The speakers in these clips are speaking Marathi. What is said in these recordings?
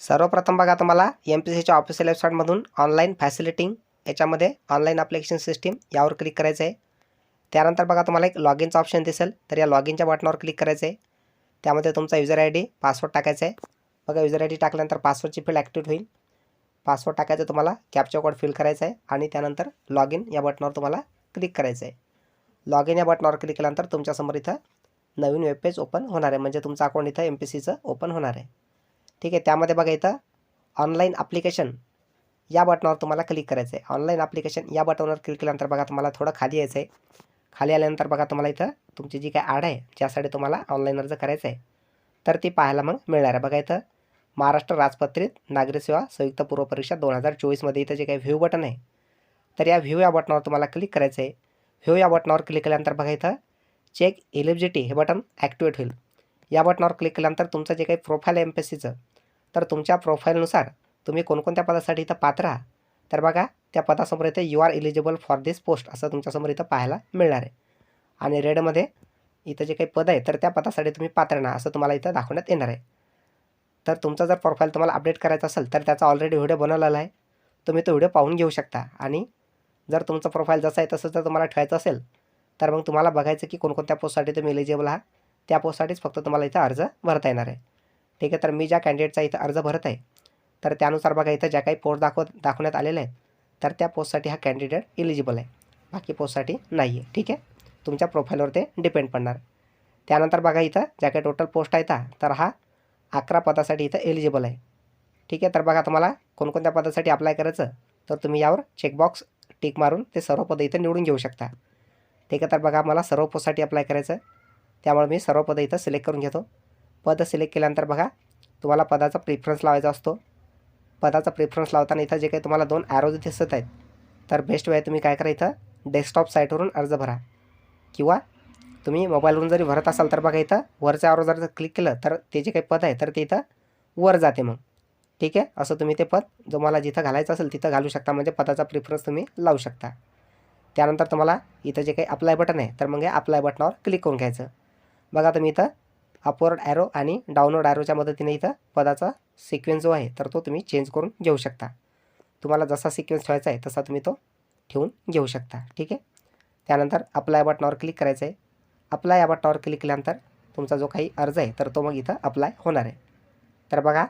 सर्वप्रथम बघा तुम्हाला एम पी सीच्या ऑफिशियल वेबसाईटमधून ऑनलाईन फॅसिलिटिंग याच्यामध्ये ऑनलाईन ॲप्लिकेशन सिस्टीम यावर क्लिक करायचं आहे त्यानंतर बघा तुम्हाला एक लॉग इनचं ऑप्शन दिसेल. तर या लॉग इनच्या बटनावर क्लिक करायचं आहे त्यामध्ये तुमचा युजर आय डी पासवर्ड टाकायचा आहे बघा युजर आय डी टाकल्यानंतर पासवर्डची फील्ड ॲक्टिव्ह होईल. पासवर्ड टाकायचं तुम्हाला कॅप्चा कोड फिल करायचा आहे आणि त्यानंतर लॉग इन या बटनावर तुम्हाला क्लिक करायचं आहे लॉग इन या बटनावर क्लिक केल्यानंतर तुमच्यासमोर इथं नवीन वेबपेज ओपन होणार आहे. म्हणजे तुमचं अकाउंट इथं एम पी सीचं ओपन होणार आहे. ठीक आहे त्यामध्ये बघा इथं ऑनलाईन ॲप्लिकेशन या बटनावर तुम्हाला क्लिक करायचं आहे ऑनलाईन ॲप्लिकेशन या बटनावर क्लिक केल्यानंतर बघा तुम्हाला थोडं खाली यायचं आहे खाली आल्यानंतर बघा तुम्हाला इथं तुमची जी काय ॲड आहे ज्यासाठी तुम्हाला ऑनलाईन अर्ज करायचा आहे तर ती पाहायला मग मिळणार आहे. बघा इथं महाराष्ट्र राजपत्रित नागरी सेवा संयुक्त पूर्व परीक्षा दोन हजार चोवीसमध्ये इथं जे काही व्ह्यू बटन आहे तर या व्ह्यू या बटनावर तुम्हाला क्लिक करायचं आहे व्ह्यू या बटनावर क्लिक केल्यानंतर बघा इथं चेक एलिजिबिलिटी हे बटन ॲक्टिवेट होईल. या बटनावर क्लिक केल्यानंतर तुमचं जे काही प्रोफाईल एम पी सीचं तर तुमच्या प्रोफाईलनुसार तुम्ही कोणकोणत्या पदासाठी इथं पात्र आहात? तर बघा त्या पदासमोर इथे you are eligible for this post असं तुमच्यासमोर इथं पाहायला मिळणार आहे. आणि रेडमध्ये इथं जे काही पद आहे तर त्या पदासाठी तुम्ही पात्र ना असं तुम्हाला इथं दाखवण्यात येणार आहे. तर तुमचा जर प्रोफाईल तुम्हाला अपडेट करायचा असेल तर त्याचा ऑलरेडी व्हिडिओ बनवलेला आहे. तुम्ही तो व्हिडिओ पाहून घेऊ शकता. आणि जर तुमचं प्रोफाईल जसं आहे तसं जर तुम्हाला ठेवायचं असेल तर मग तुम्हाला बघायचं की कोणकोणत्या पोस्टसाठी तुम्ही एलिजिबल आहात. त्या पोस्टसाठीच फक्त तुम्हाला इथं अर्ज भरता येणार आहे. ठीक आहे तर मी ज्या कॅन्डिडेटचा इथं अर्ज भरत आहे तर त्यानुसार बघा इथं ज्या काही पोस्ट दाखव दाखवण्यात आलेल्या आहेत तर त्या पोस्टसाठी हा कॅन्डिडेट इलिजिबल आहे. बाकी पोस्टसाठी नाही आहे ठीक आहे? तुमच्या प्रोफाईलवर ते डिपेंड पडणार. त्यानंतर बघा इथं ज्या काही टोटल पोस्ट आहेत तर हा अकरा पदासाठी इथं एलिजिबल आहे. ठीक आहे तर बघा तुम्हाला कोणकोणत्या पदासाठी अप्लाय करायचं तर तुम्ही यावर चेकबॉक्स टिक मारून ते सर्व पदं इथं निवडून घेऊ शकता. ठीक आहे तर बघा मला सर्व पोस्टसाठी अप्लाय करायचं त्यामुळे मी सर्व पदं इथं सिलेक्ट करून घेतो. पद सिलेक्ट केल्यानंतर बघा तुम्हाला पदाचा प्रिफरन्स लावायचा असतो. पदाचा प्रिफरन्स लावताना इथं जे काही तुम्हाला दोन ॲरोज दिसत आहेत तर बेस्ट वे तुम्ही काय करा इथं डेस्कटॉप साईटवरून अर्ज भरा. किंवा तुम्ही मोबाईलवरून जरी भरत असाल तर बघा इथं वरच्या ॲरो जर क्लिक केलं तर ते जे काही पद आहे तर ते इथं वर जाते मग. ठीक आहे? असं तुम्ही ते पद जो मला जिथं घालायचं असेल तिथं घालू शकता म्हणजे पदाचा प्रिफरन्स तुम्ही लावू शकता. त्यानंतर तुम्हाला इथं जे काही अप्लाय बटन आहे तर मग या अप्लाय बटनावर क्लिक करून घ्यायचं. बघा तुम्ही इथं अपवर्ड ॲरो आणि डाउनलोड ॲरोच्या मदतीने इथं पदाचा सिक्वेन्स जो आहे तर तो तुम्ही चेंज करून घेऊ शकता. तुम्हाला जसा सिक्वेन्स ठेवायचा आहे तसा तुम्ही तो ठेवून घेऊ शकता. ठीक आहे? त्यानंतर अप्लाय बटनावर क्लिक करायचं आहे. अप्लाय या बटनावर क्लिक केल्यानंतर तुमचा जो काही अर्ज आहे तर तो मग इथं अप्लाय होणार आहे. तर बघा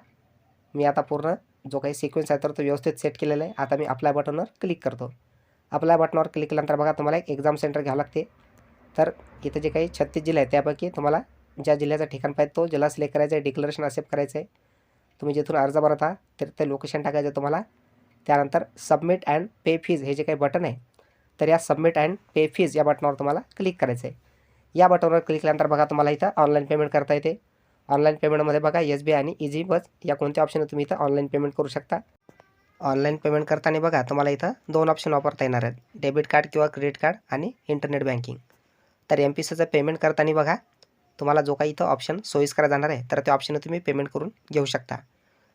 मी आता पूर्ण जो काही सिक्वेन्स आहे तर तो व्यवस्थित सेट केलेला आहे. आता मी अप्लाय बटनवर क्लिक करतो. अप्लाय बटनावर क्लिक केल्यानंतर बघा तुम्हाला एक एक्झाम सेंटर घ्यावं लागते. तर इथं जे काही छत्तीस जिल्हे आहेत त्यापैकी तुम्हाला ज्या जिल्ह्याचं ठिकाण पाहिजे तो जिल्हा सिलेक्ट करायचा आहे डिक्लरेशन असेप्ट करायचं आहे. तुम्ही जिथून अर्ज भरत आहात तर ते लोकेशन टाकायचं आहे तुम्हाला. त्यानंतर सबमिट अँड पे फीज हे जे काही बटन आहे तर या सबमिट अँड पे फीज या बटनावर तुम्हाला क्लिक करायचं आहे. या बटनवर क्लिक केल्यानंतर बघा तुम्हाला इथं ऑनलाईन पेमेंट करता येते. ऑनलाईन पेमेंटमध्ये बघा एस बी आय आणि इझी बस या कोणत्या ऑप्शन तुम्ही इथं ऑनलाईन पेमेंट करू शकता. ऑनलाईन पेमेंट करताना बघा तुम्हाला इथं दोन ऑप्शन वापरता येणार आहेत. डेबिट कार्ड किंवा क्रेडिट कार्ड आणि इंटरनेट बँकिंग तर एम पी सीचं पेमेंट करताना बघा तुम्हाला जो काही इथं ऑप्शन सोयीस्कर जाणार आहे तर त्या ऑप्शन तुम्ही पेमेंट करून घेऊ शकता.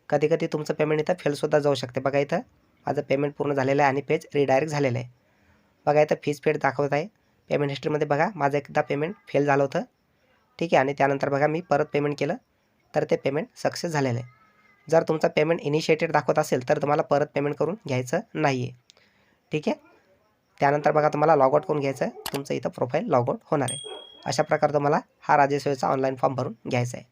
कधी कधी तुमचं पेमेंट इथं फेलसुद्धा जाऊ शकते. बघा इथं माझं पेमेंट पूर्ण झालेलं आहे आणि पेज रिडायरेक्ट झालेलं आहे. बघा इथं फीज पेड दाखवत आहे. पेमेंट हिस्ट्रीमध्ये बघा माझं एकदा पेमेंट फेल झालं होतं. ठीक आहे आणि त्यानंतर बघा मी परत पेमेंट केलं तर ते पेमेंट सक्सेस झालेलं आहे. जर तुमचं पेमेंट इनिशिएटेड दाखवत असेल तर तुम्हाला परत पेमेंट करून घ्यायचं नाही आहे ठीक आहे? त्यानंतर बघा तुम्हाला लॉगआउट करून घ्यायचं आहे. तुमचं इथं प्रोफाईल लॉगआउट होणार आहे. अशा प्रकारे तुम्हाला हा राज्यसेवेचा ऑनलाईन फॉर्म भरून घ्यायचा आहे.